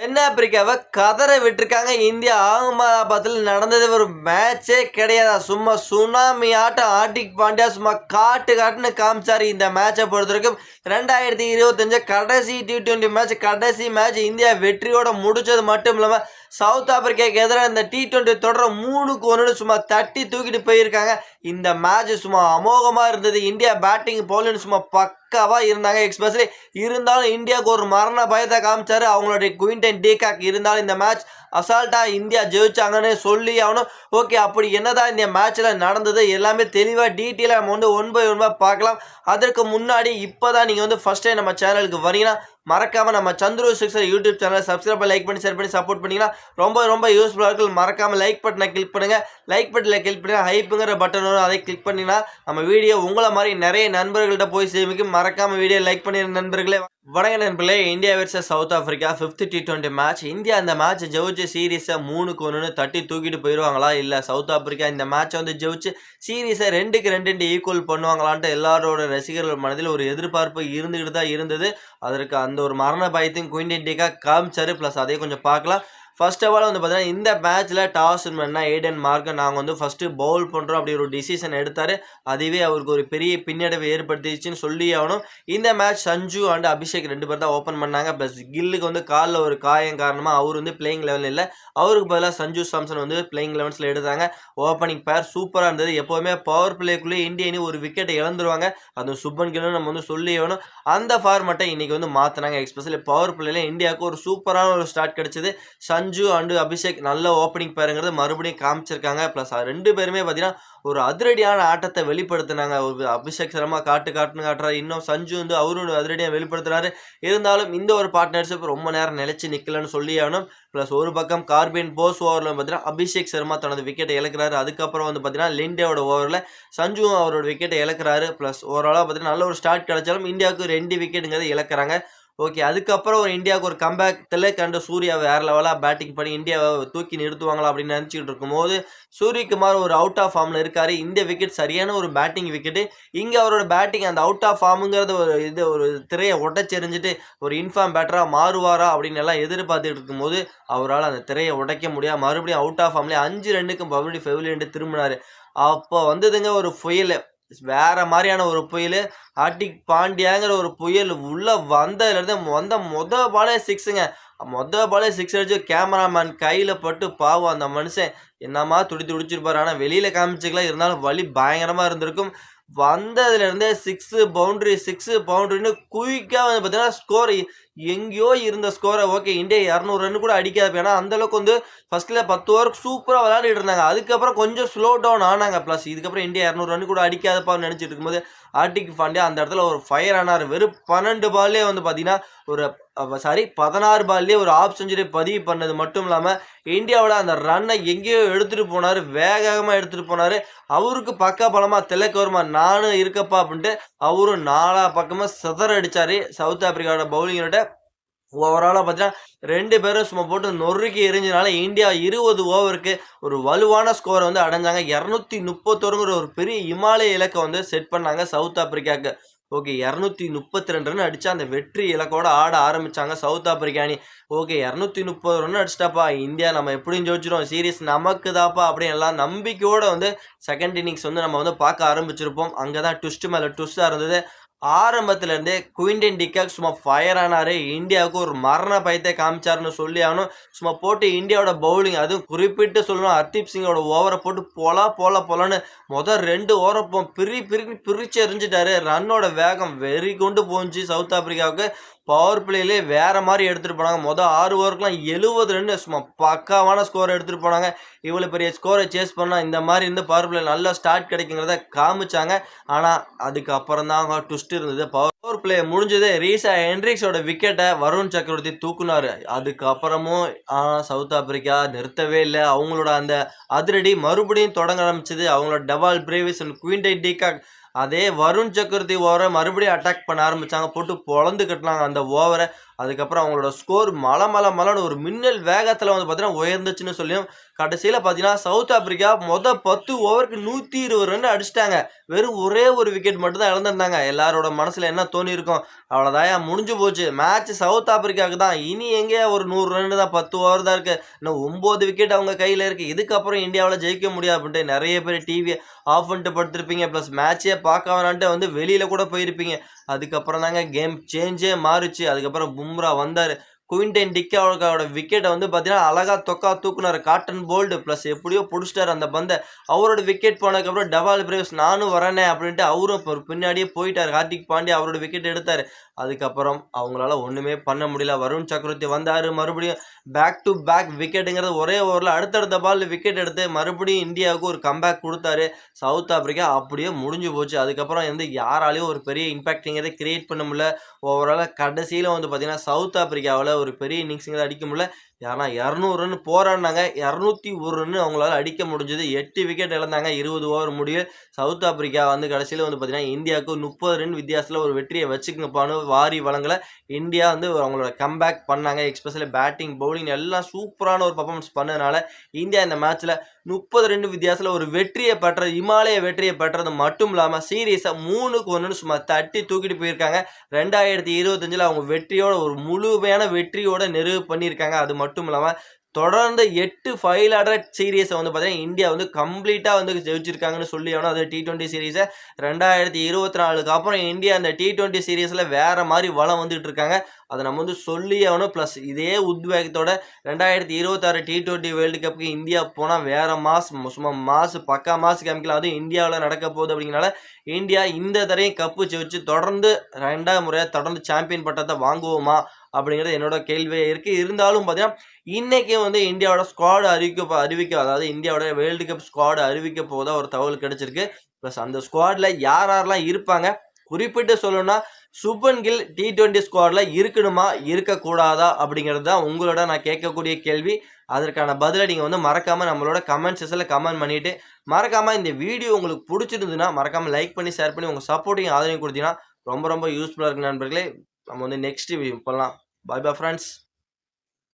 தென் ஆப்பிரிக்காவை கதற விட்டுருக்காங்க. இந்தியா அகமதாபாத்தில் நடந்தது ஒரு மேட்சே கிடையாது? சும்மா சுனாமி ஆட்டம். ஆட்டிக் பாண்டியா சும்மா காட்டு காட்டுன்னு காமிச்சாரு. இந்த மேட்சை பொறுத்த வரைக்கும் ரெண்டாயிரத்தி இருபத்தஞ்சு கடைசி டி டுவெண்ட்டி மேட்ச் கடைசி மேட்ச் இந்தியா வெற்றியோட முடிச்சது மட்டும் இல்லாமல் சவுத் ஆப்பிரிக்காவுக்கு எதிராக இந்த டி டுவெண்ட்டி தொடர மூணுக்கு ஒன்று சும்மா தட்டி தூக்கிட்டு போயிருக்காங்க. இந்த மேட்ச் சும்மா அமோகமாக இருந்தது. இந்தியா பேட்டிங் போலன்னு சும்மா பக்காவாக இருந்தாங்க? எக்ஸ்பெஷலி இருந்தாலும் இந்தியாவுக்கு ஒரு மரண பயத்தை காமிச்சார். அவங்களுடைய குயின்டன் டீகாக் இருந்தாலும் இந்த மேட்ச் அசால்ட்டாக இந்தியா ஜெயிச்சாங்கன்னு சொல்லி ஆகணும். ஓகே அப்படி என்னதான் இந்த மேட்ச்சில் நடந்தது எல்லாமே தெளிவாக டீட்டெயிலாக நம்ம வந்து ஒன் பை ஒன்பாக பார்க்கலாம். அதற்கு முன்னாடி இப்போ தான் நீங்கள் வந்து ஃபஸ்ட் டைம் நம்ம சேனலுக்கு வரீங்கன்னா மறக்காமல் நம்ம சந்துரு சிக்ஸர் யூடியூப் சேனலை சப்ஸ்கிரைப் லைக் பண்ணி ஷேர் பண்ணி சப்போர்ட் பண்ணிங்கன்னா ரொம்ப ரொம்ப யூஸ்ஃபுல்லாக இருக்கும். மறக்காமல் லைக் பட்டனை கிளிக் பண்ணுங்கள் லைக் பட்டனில் கிளிக் பண்ணுங்கள் ஹைப்புங்கிற பட்டன் வரும். அதை கிளிக் பண்ணிங்கன்னா நம்ம வீடியோ உங்களை மாதிரி நிறைய நண்பர்கள்ட்ட போய் சேமிக்கும். மறக்காமல் வீடியோ லைக் பண்ணிடுற நண்பர்களே. வணக்க நண்பர்களே India versus South Africa fifth T twenty match India அந்த மேட்ச் ஜெயிச்சு சீரீஸை மூணுக்கு ஒன்றுன்னு தட்டி தூக்கிட்டு போயிடுவாங்களா இல்லை சவுத் ஆப்பிரிக்கா இந்த மேட்சை வந்து ஜெயிச்சு சீரீஸை ரெண்டுக்கு ரெண்டு ஈக்குவல் பண்ணுவாங்களான்ட்டு எல்லாரோட ரசிகர்கள் மனதில் ஒரு எதிர்பார்ப்பு இருந்துக்கிட்டு தான் இருந்தது. அதற்கு அந்த ஒரு மரண பயத்தையும் குயின்டின்டிக்காக டீக்கா காமிச்சாரு. ப்ளஸ் அதையும் கொஞ்சம் பார்க்கலாம். ஃபர்ஸ்ட் ஆஃப் ஆல் வந்து பார்த்தீங்கன்னா இந்த மேட்ச்சில் டாஸ் பண்ணா ஏடன் மார்க்கன் நாங்கள் வந்து ஃபஸ்ட்டு பவுல் பண்ணுறோம் அப்படி ஒரு டிசிஷன் எடுத்தார். அதுவே அவருக்கு ஒரு பெரிய பின்னடைவு ஏற்படுத்திச்சுன்னு சொல்லி ஆகணும். இந்த மேட்ச் சஞ்சு அண்ட் அபிஷேக் ரெண்டு பேர் தான் ஓப்பன் பண்ணாங்க. ப்ளஸ் கில்லுக்கு வந்து காலில் ஒரு காயம் காரணமாக அவர் வந்து பிளேயிங் லெவலில் இல்லை. அவருக்கு பதிலாக சஞ்சு சாம்சன் வந்து பிளேயிங் லெவன்ஸில் எடுத்தாங்க. ஓப்பனிங் பேர் சூப்பராக இருந்தது. எப்போவுமே பவர் பிளேக்குள்ளேயே இந்தியனு ஒரு விக்கெட்டை இழந்துருவாங்க. அது சுப்பன் கில்லும் நம்ம வந்து சொல்லி ஆகணும். அந்த ஃபார்மட்டை இன்றைக்கி வந்து மாற்றினாங்க எக்ஸ்பெஷலி பவர் பிளேயில் இந்தியாவுக்கு ஒரு சூப்பரான ஒரு ஸ்டார்ட் கிடச்சிது. சஞ்சு அண்டு அபிஷேக் நல்ல ஓப்பனிங் பேருங்கிறது மறுபடியும் காமிச்சிருக்காங்க. ப்ளஸ் ரெண்டு பேருமே பார்த்தீங்கன்னா ஒரு அதிரடியான ஆட்டத்தை வெளிப்படுத்தினாங்க. ஒரு அபிஷேக் சர்மா காட்டு காட்டுன்னு காட்டுறாரு. இன்னும் சஞ்சு வந்து அவரும் அதிரடியாக வெளிப்படுத்துறாரு. இருந்தாலும் இந்த ஒரு பார்ட்னர்ஷிப் ரொம்ப நேரம் நிலைச்சு நிற்கலன்னு சொல்லி ஆகணும். ப்ளஸ் ஒரு பக்கம் கார்பின் போஸ் ஓவரில் பார்த்தீங்கன்னா அபிஷேக் சர்மா தனது விக்கெட்டை இழக்கிறாரு. அதுக்கப்புறம் வந்து பார்த்தீங்கன்னா லிண்டேவோட ஓவரில் சஞ்சுவும் அவரோட விக்கெட்டை இழக்கிறாரு. ப்ளஸ் ஓவராலாக பார்த்தீங்கன்னா நல்ல ஒரு ஸ்டார்ட் கிடைச்சாலும் இந்தியாவுக்கு ரெண்டு விக்கெட்டுங்கிறது இழக்கிறாங்க. ஓகே அதுக்கப்புறம் ஒரு இந்தியாவுக்கு ஒரு கம்பேக் திலக் கண்டு சூர்யா வேறு லெவலாக பேட்டிங் பண்ணி இந்தியாவை தூக்கி நிறுத்துவாங்களா அப்படின்னு நினச்சிக்கிட்டு இருக்கும்போது சூரியகுமார் ஒரு அவுட் ஆஃப் ஃபார்மில் இருக்கார். இந்த விக்கெட் சரியான ஒரு பேட்டிங் விக்கெட்டு இங்கே அவரோட பேட்டிங் அந்த அவுட் ஆஃப் ஃபார்முங்கிறது ஒரு இது ஒரு திரையை உடைச்செறிஞ்சிட்டு ஒரு இன்ஃபார்ம் பேட்டராக மாறுவாரா அப்படின்னு எல்லாம் எதிர்பார்த்துட்டு இருக்கும்போது அவரால் அந்த திரையை உடைக்க முடியாது. மறுபடியும் அவுட் ஆஃப் ஃபார்ம்லேயே அஞ்சு ரெண்டுக்கும் மறுபடியும் ஃபெவிலியன்ட்டு திரும்பினார். அப்போ வந்ததுங்க ஒரு புயல். வேற மாதிரியான ஒரு புயல் ஆட்டிக் பாண்டியாங்கிற ஒரு புயல் உள்ள வந்ததுலேருந்து வந்த மொத பாலே சிக்ஸுங்க. மொத பாலே சிக்ஸ் அடிச்சு கேமராமேன் கையில் பட்டு பாவம் அந்த மனுஷன். என்னமா துடி துடிச்சிருப்பாரு. ஆனால் வெளியில் காமிச்சிக்கலாம் இருந்தாலும் வலி பயங்கரமாக இருந்திருக்கும். வந்ததுலேருந்தே சிக்ஸு பவுண்ட்ரி சிக்ஸு பவுண்ட்ரின்னு குயிக்காக வந்து பார்த்தீங்கன்னா ஸ்கோர் எங்கேயோ இருந்த ஸ்கோரை ஓகே இந்தியா இரநூறு ரன் கூட அடிக்காது ஏன்னா அந்தளவுக்கு வந்து ஃபஸ்ட்டில் பத்து ஓவருக்கு சூப்பராக விளையாடிட்டு இருந்தாங்க. அதுக்கப்புறம் கொஞ்சம் ஸ்லோ டவுன் ஆனாங்க. ப்ளஸ் இதுக்கப்புறம் இந்தியா இரநூறு ரன் கூட அடிக்காதப்பான்னு நினச்சிட்டு இருக்கும்போது ஆர்டிக் பாண்டியா அந்த இடத்துல ஒரு ஃபயர் ஆனார். வெறும் பன்னெண்டு பால்லே வந்து பார்த்தீங்கன்னா ஒரு சாரி பதினாறு பால்லேயே ஒரு ஆஃப் செஞ்சுரி பதிவு பண்ணது மட்டும் இல்லாமல் இந்தியாவோட அந்த ரன்னை எங்கேயோ எடுத்துகிட்டு போனார். வேகமாக எடுத்துகிட்டு போனார். அவருக்கு பக்கா பலமாக திலக் வருமா நானும் இருக்கப்பா அப்படின்ட்டு அவரும் நாலா பக்கமாக சிதற அடித்தார் சவுத் ஆப்பிரிக்காவோட பவுலிங்கோட ஓவராலாக பார்த்தீங்கன்னா ரெண்டு பேரும் சும்மா போட்டு நொறுக்கி எரிஞ்சனால இந்தியா இருபது ஓவருக்கு ஒரு வலுவான ஸ்கோரை வந்து அடைஞ்சாங்க. இரநூத்தி முப்பத்தோருங்கிற ஒரு பெரிய இமாலய இலக்கை வந்து செட் பண்ணாங்க சவுத் ஆப்பிரிக்காவுக்கு. ஓகே இரநூத்தி முப்பத்தி ரெண்டு ரன் அடித்தா அந்த வெற்றி இலக்கோட ஆட ஆரம்பித்தாங்க சவுத் ஆப்பிரிக்கா அணி. ஓகே இரநூத்தி முப்பது ரன் அடிச்சிட்டாப்பா இந்தியா நம்ம எப்படியும் ஜோதிச்சிடும் சீரீஸ் நமக்கு தாப்பா அப்படின்னு எல்லாம் நம்பிக்கையோடு வந்து செகண்ட் இன்னிங்ஸ் வந்து நம்ம வந்து பார்க்க ஆரம்பிச்சிருப்போம். அங்கே தான் ட்விஸ்ட் மேலே ட்விஸ்ட்டாக இருந்தது. ஆரம்பத்துலேருந்தே குயின்டன் டிகாக் சும்மா ஃபயர் ஆனார். இந்தியாவுக்கு ஒரு மரண பயத்தை காமிச்சாருன்னு சொல்லி ஆகணும். சும்மா போட்டு இந்தியாவோட பவுலிங் அதுவும் குறிப்பிட்டு சொல்லணும் ஹர்தீப் சிங்கோட ஓவரை போட்டு போலா போல போலான்னு மொதல் ரெண்டு ஓவரை போ பிரி பிரி பிரித்து எறிஞ்சிட்டாரு. ரன்னோட வேகம் வெறி கொண்டு போச்சு சவுத் ஆப்பிரிக்காவுக்கு. பவர் பிளேலே வேறு மாதிரி எடுத்துகிட்டு போனாங்க. மொதல் ஆறு ஓவருக்குலாம் எழுபது ரன் சும்மா பக்காவான ஸ்கோர் எடுத்துகிட்டு போனாங்க. இவ்வளோ பெரிய ஸ்கோரை சேஸ் பண்ணால் இந்த மாதிரி இருந்து பவர் பிளே நல்ல ஸ்டார்ட் கிடைக்குங்கிறத காமிச்சாங்க. ஆனால் அதுக்கப்புறம் தான் அவங்க ட்விஸ்ட் இருந்தது. பவர் பிளே முடிஞ்சது. ரீசா ஹென்ரிக்ஸோட விக்கெட்டை வருண் சக்கரவர்த்தி தூக்குனார். அதுக்கப்புறமும் ஆனால் சவுத் ஆப்பிரிக்கா நிறுத்தவே இல்லை. அவங்களோட அந்த அதிரடி மறுபடியும் தொடங்க ஆரம்பிச்சது. அவங்களோட டபால் Brevis and Quinton de Kock அதே வருண் சக்கரவர்த்தி ஓவரை மறுபடியும் அட்டாக் பண்ண ஆரம்பித்தாங்க போட்டு பொழந்து கட்டினாங்க அந்த ஓவரை. அதுக்கப்புறம் அவங்களோட ஸ்கோர் மலை மலை மலைன்னு ஒரு மின்னல் வேகத்தில் வந்து பார்த்தீங்கன்னா உயர்ந்துச்சுன்னு சொல்லியும் கடைசியில் பார்த்தீங்கன்னா சவுத் ஆப்பிரிக்கா மொதல் பத்து ஓவருக்கு நூற்றி இருபது ரன் அடிச்சிட்டாங்க. வெறும் ஒரே ஒரு விக்கெட் மட்டும்தான் இழந்திருந்தாங்க. எல்லாரோட மனசில் என்ன தோணி இருக்கும்? அவ்வளோதான் முடிஞ்சு போச்சு. மேட்ச் சவுத் ஆப்பிரிக்காவுக்கு தான். இனி எங்கே ஒரு நூறு ரன் தான் பத்து ஓவர் தான் இருக்குது இன்னும் ஒம்பது விக்கெட் அவங்க கையில் இருக்குது இதுக்கப்புறம் இந்தியாவில் ஜெயிக்க முடியாது அப்படின்ட்டு நிறைய பேர் டிவியை ஆஃப் பண்ணிட்டு படுத்திருப்பீங்க. ப்ளஸ் மேட்சே பார்க்க வேணான்ட்டு வந்து வெளியில் கூட போயிருப்பீங்க. அதுக்கப்புறம் தாங்க கேம் சேஞ்சே மாறுச்சு. அதுக்கப்புறம் பும்ரா வந்தார். குவிண்டன் டிக்காவோட விக்கெட்டை வந்து பார்த்தீங்கன்னா அழகா தொக்கா தூக்குனார். காட்டன் போல்டு ப்ளஸ் எப்படியோ பிடிச்சிட்டார் அந்த பந்தை. அவரோட விக்கெட் போனதுக்கப்புறம் டபால் பிரேவ்ஸ் நானும் வரேனே அப்படின்ட்டு அவரும் இப்போ பின்னாடியே போயிட்டார். ஹார்திக் பாண்டியா அவரோட விக்கெட் எடுத்தார். அதுக்கப்புறம் அவங்களால ஒன்றுமே பண்ண முடியல. வருண் சக்கரவர்த்தி வந்தார். மறுபடியும் பேக் டு பேக் விக்கெட்டுங்கிறது ஒரே ஓவரில் அடுத்தடுத்த பால் விக்கெட் எடுத்து மறுபடியும் இந்தியாவுக்கு ஒரு கம்பேக் கொடுத்தாரு. சவுத் ஆப்பிரிக்கா அப்படியே முடிஞ்சு போச்சு. அதுக்கப்புறம் வந்து யாராலையும் ஒரு பெரிய இம்பாக்டிங்கிறத கிரியேட் பண்ண முடியல. ஓவராலாக கடைசியில் வந்து பார்த்தீங்கன்னா சவுத் ஆப்பிரிக்காவில் ஒரு பெரிய இன்னிங்ஸுங்கிறத அடிக்க முடியல. ஏன்னா இரநூறு ரன் போராடினாங்க இரநூத்தி ஒரு ரன் அவங்களால அடிக்க முடிஞ்சது. எட்டு விக்கெட் இழந்தாங்க. இருபது ஓவர் முடிவு. சவுத் ஆப்பிரிக்கா வந்து கடைசியில் வந்து பார்த்தீங்கன்னா இந்தியாவுக்கு முப்பது ரன் வித்தியாசத்தில் ஒரு வெற்றியை வச்சுக்கப்பான்னு வாரி வழங்கல. இந்தியா வந்து அவங்களோட கம்பேக் பண்ணாங்க. எக்ஸ்பெஷலி பேட்டிங் பவுலிங் எல்லாம் சூப்பரான ஒரு பர்ஃபார்மன்ஸ் பண்ணதுனால இந்தியா இந்த மேட்ச்சில் முப்பது ரெண்டு வித்தியாசத்தில் ஒரு வெற்றியை பெற்றது இமாலய வெற்றியை பெற்றது மட்டும் இல்லாமல் சீரியஸாக மூணுக்கு ஒன்றுன்னு சும்மா தட்டி தூக்கிட்டு போயிருக்காங்க. ரெண்டாயிரத்தி இருபத்தஞ்சில் அவங்க வெற்றியோட ஒரு முழுமையான வெற்றியோட நிறைவு பண்ணியிருக்காங்க. அது மட்டும் மட்டும் இல்லாமல் தொடர்ந்து எட்டு ஃபைவ் ஹண்ட்ரட் சீரீஸை வந்து பார்த்தீங்கன்னா இந்தியா வந்து கம்ப்ளீட்டாக வந்து ஜெயிச்சிருக்காங்கன்னு சொல்லி ஆகணும் அது டி டுவெண்ட்டி சீரீஸை ரெண்டாயிரத்தி இருபத்தி நாலுக்கு அப்புறம் இந்தியா அந்த டி டுவெண்ட்டி சீரீஸில் வேறு மாதிரி வளம் வந்துட்டு இருக்காங்க. அதை நம்ம வந்து சொல்லி ஆகணும். ப்ளஸ் இதே உத்வேகத்தோட ரெண்டாயிரத்தி இருபத்தாறு டி டுவெண்ட்டி வேர்ல்டு கப்புக்கு இந்தியா போனால் வேறு மாஸ் சும்மா மாசு பக்கா மாசு காமிக்கலாம் அதுவும் இந்தியாவில் நடக்க போகுது அப்படிங்கிறனால இந்தியா இந்த தரையும் கப்பு ஜெயிச்சு தொடர்ந்து ரெண்டாவது முறையாக தொடர்ந்து சாம்பியன் பட்டத்தை வாங்குவோமா? அப்படிங்கிறது என்னோட கேள்வியாக இருக்குது இருந்தாலும் பார்த்தீங்கன்னா இன்றைக்கே வந்து இந்தியாவோட ஸ்குவாடு அறிவிக்க அறிவிக்க அதாவது இந்தியாவோட வேர்ல்டு கப் ஸ்குவாடு அறிவிக்க போதா ஒரு தகவல் கிடைச்சிருக்கு. ப்ளஸ் அந்த ஸ்குவாடில் யார் யாரெல்லாம் இருப்பாங்க? குறிப்பிட்டு சொல்லணும்னா சுபன் கில் டி டுவெண்ட்டி ஸ்குவாடில் இருக்கணுமா இருக்கக்கூடாதா அப்படிங்கிறது தான் உங்களோட நான் கேட்கக்கூடிய கேள்வி. அதற்கான பதிலை நீங்கள் வந்து மறக்காமல் நம்மளோட கமெண்ட் செஷனில் கமெண்ட் பண்ணிவிட்டு மறக்காமல் இந்த வீடியோ உங்களுக்கு பிடிச்சிருந்ததுன்னா மறக்காமல் லைக் பண்ணி ஷேர் பண்ணி உங்கள் சப்போர்ட்டையும் ஆதரவு கொடுத்தீங்கன்னா ரொம்ப ரொம்ப யூஸ்ஃபுல்லாக இருக்கு நண்பர்களே. நம்ம வந்து நெக்ஸ்ட் வீடியோ பண்ணலாம் பாய் பாய் ஃப்ரெண்ட்ஸ்